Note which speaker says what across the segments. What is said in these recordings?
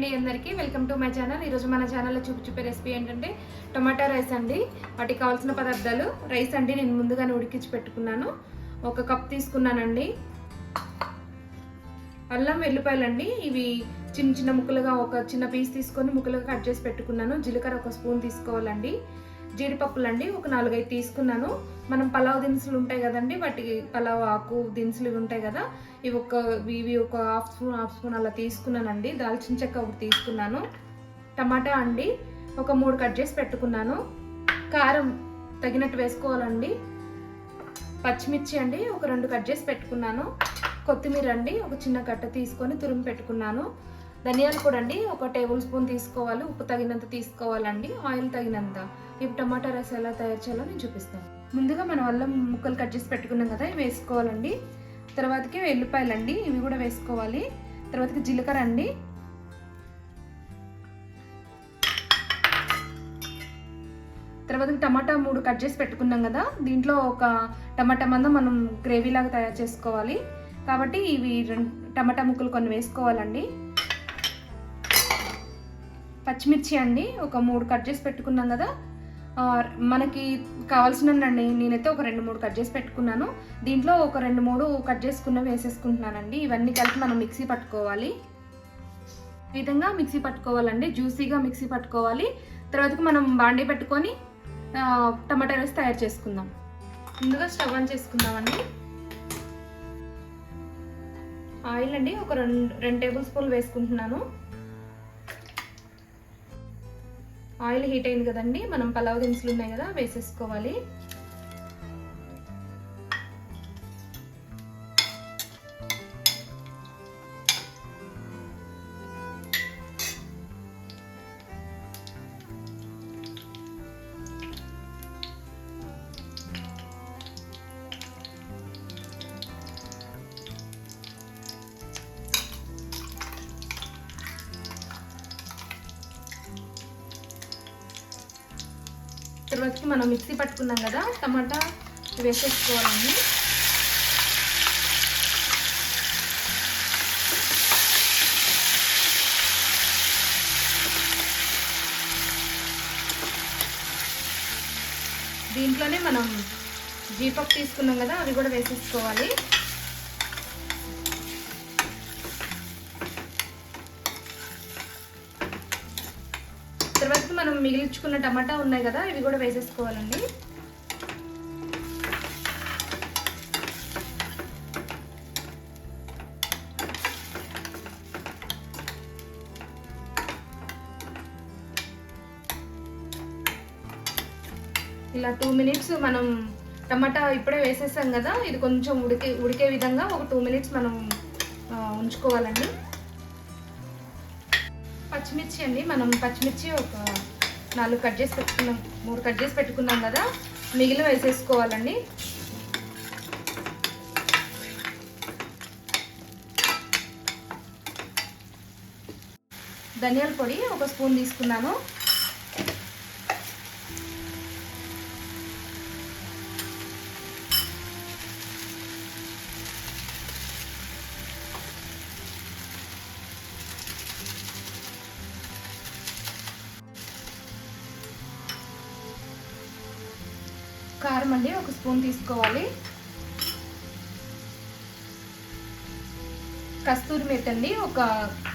Speaker 1: అండి అందరికీ. Welcome to my channel ఈరోజు మన ఛానల్లో చూపి చూపే రెసిపీ ఏంటంటే టొమాటో రైస్ అండి. వాటికి కావాల్సిన పదార్థాలు రైస్ అండి. నేను ముందుగానే ఉడికించి పెట్టుకున్నాను. ఒక కప్ తీసుకున్నానండి. అల్లం వెల్లిపాయలండి ఇవి చిన్న చిన్న ముక్కలుగా ఒక చిన్న పీస్ తీసుకొని ముక్కలుగా కట్ చేసి పెట్టుకున్నాను. జీలకర్ర ఒక స్పూన్ తీసుకోవాలండి. జీడిపప్పులండి ఒక నాలుగైదు తీసుకున్నాను. మనం పలావ్ దినుసులు ఉంటాయి కదండి వాటికి పలావ్ ఆకు దినుసులు ఇవి ఉంటాయి కదా ఇవి ఒక ఇవి ఒక హాఫ్ స్పూన్ హాఫ్ స్పూన్ అలా తీసుకున్నానండి. దాల్చిన చెక్క ఒకటి తీసుకున్నాను. టమాటా అండి ఒక మూడు కట్ చేసి పెట్టుకున్నాను. కారం తగినట్టు వేసుకోవాలండి. పచ్చిమిర్చి అండి ఒక రెండు కట్ చేసి పెట్టుకున్నాను. కొత్తిమీర అండి ఒక చిన్న కట్ట తీసుకొని తురిమి పెట్టుకున్నాను. ధనియాలు కూడా అండి ఒక టేబుల్ స్పూన్ తీసుకోవాలి ఉప్పు తగినంత తీసుకోవాలండి ఆయిల్ తగినంత. ఇప్పుడు టమాటా రసం ఎలా తయారు చేయాలో నేను చూపిస్తాను. ముందుగా మనం అల్లం ముక్కలు కట్ చేసి పెట్టుకున్నాం కదా ఇవి వేసుకోవాలండి. తర్వాతకి వెల్లిపాయలు అండి ఇవి కూడా వేసుకోవాలి. తర్వాతకి జీలకర్ర అండి. తర్వాత టమాటా మూడు కట్ చేసి పెట్టుకున్నాం కదా దీంట్లో ఒక టమాటా మంద మనం గ్రేవీ లాగా తయారు చేసుకోవాలి. కాబట్టి ఇవి రెండు టమాటా ముక్కలు కొన్ని వేసుకోవాలండి. పచ్చిమిర్చి అండి ఒక మూడు కట్ చేసి పెట్టుకున్నాం కదా. మనకి కావాల్సినండి నేనైతే ఒక రెండు మూడు కట్ చేసి పెట్టుకున్నాను. దీంట్లో ఒక రెండు మూడు కట్ చేసుకున్న వేసేసుకుంటున్నానండి. ఇవన్నీ కలిపి మనం మిక్సీ పట్టుకోవాలి. ఈ విధంగా మిక్సీ పట్టుకోవాలండి. జ్యూసీగా మిక్సీ పట్టుకోవాలి. తర్వాతకి మనం బాండీ పెట్టుకొని టమాటా రైస్ తయారు చేసుకుందాం. ముందుగా స్టవ్ ఆన్ చేసుకుందామండి. ఆయిల్ అండి ఒక రెండు రెండు టేబుల్ స్పూన్లు వేసుకుంటున్నాను. ఆయిల్ హీట్ అయింది కదండి మనం పలావ్ దినుసులు ఉన్నాయి కదా వేసేసుకోవాలి. తర్వాతకి మనం మిక్సీ పట్టుకున్నాం కదా టమాటా వేసేసుకోవాలండి దీంట్లోనే మనం జీపప్ తీసుకున్నాం కదా అవి కూడా వేసేసుకోవాలి తర్వాత మనం మిగిల్చుకున్న టమాటా ఉన్నాయి కదా ఇవి కూడా వేసేసుకోవాలండి. ఇలా టూ మినిట్స్ మనం టమాటా ఇప్పుడే వేసేసాం కదా ఇది కొంచెం ఉడికే ఉడికే విధంగా ఒక టూ మినిట్స్ మనం ఉంచుకోవాలండి. పచ్చిమిర్చి అండి మనం పచ్చిమిర్చి ఒక నాలుగు కట్ చేసి పెట్టుకున్నాం. మూడు కట్ చేసి పెట్టుకున్నాం కదా. మిగిలిన వేసేసుకోవాలండి. ధనియాల పొడి ఒక స్పూన్ తీసుకున్నాను. కారం అండి ఒక స్పూన్ తీసుకోవాలి. కస్తూరి మేత అండి ఒక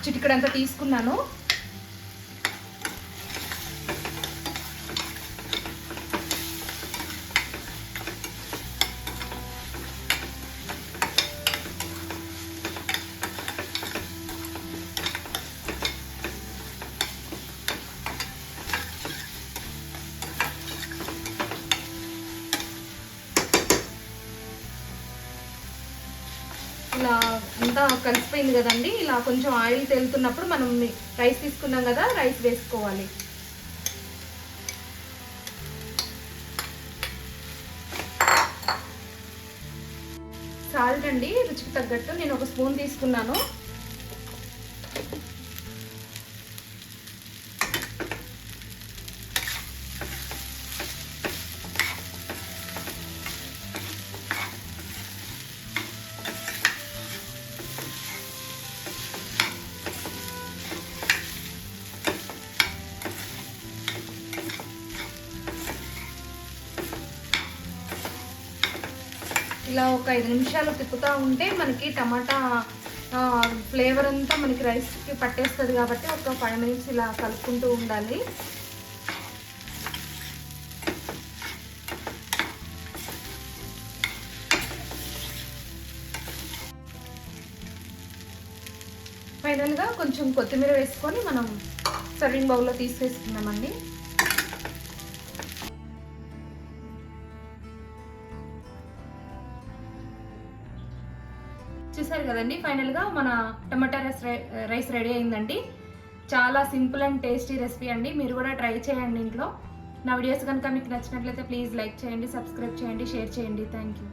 Speaker 1: చిటికడంతా తీసుకున్నాను. అంతా కలిసిపోయింది కదండి. ఇలా కొంచెం ఆయిల్ తేలుతున్నప్పుడు మనం రైస్ తీసుకున్నాం కదా రైస్ వేసుకోవాలి. సాల్ట్ అండి రుచికి తగ్గట్టు నేను ఒక స్పూన్ తీసుకున్నాను. ఇలా ఒక ఐదు నిమిషాలు తిప్పుతూ ఉంటే మనకి టమాటా ఫ్లేవర్ అంతా మనకి రైస్కి పట్టేస్తుంది కాబట్టి ఒక ఫైవ్ మినిట్స్ ఇలా కలుపుకుంటూ ఉండాలి. ఫైనల్గా కొంచెం కొత్తిమీర వేసుకొని మనం సర్వింగ్ బౌల్లో తీసేసుకున్నామండి చూసారు కదండి. ఫైనల్గా మన టమాటా రైస్ రైస్ రెడీ అయిందండి. చాలా సింపుల్ అండ్ టేస్టీ రెసిపీ అండి. మీరు కూడా ట్రై చేయండి ఇంట్లో. నా వీడియోస్ కనుక మీకు నచ్చినట్లయితే ప్లీజ్ లైక్ చేయండి సబ్స్క్రైబ్ చేయండి షేర్ చేయండి. Thank you.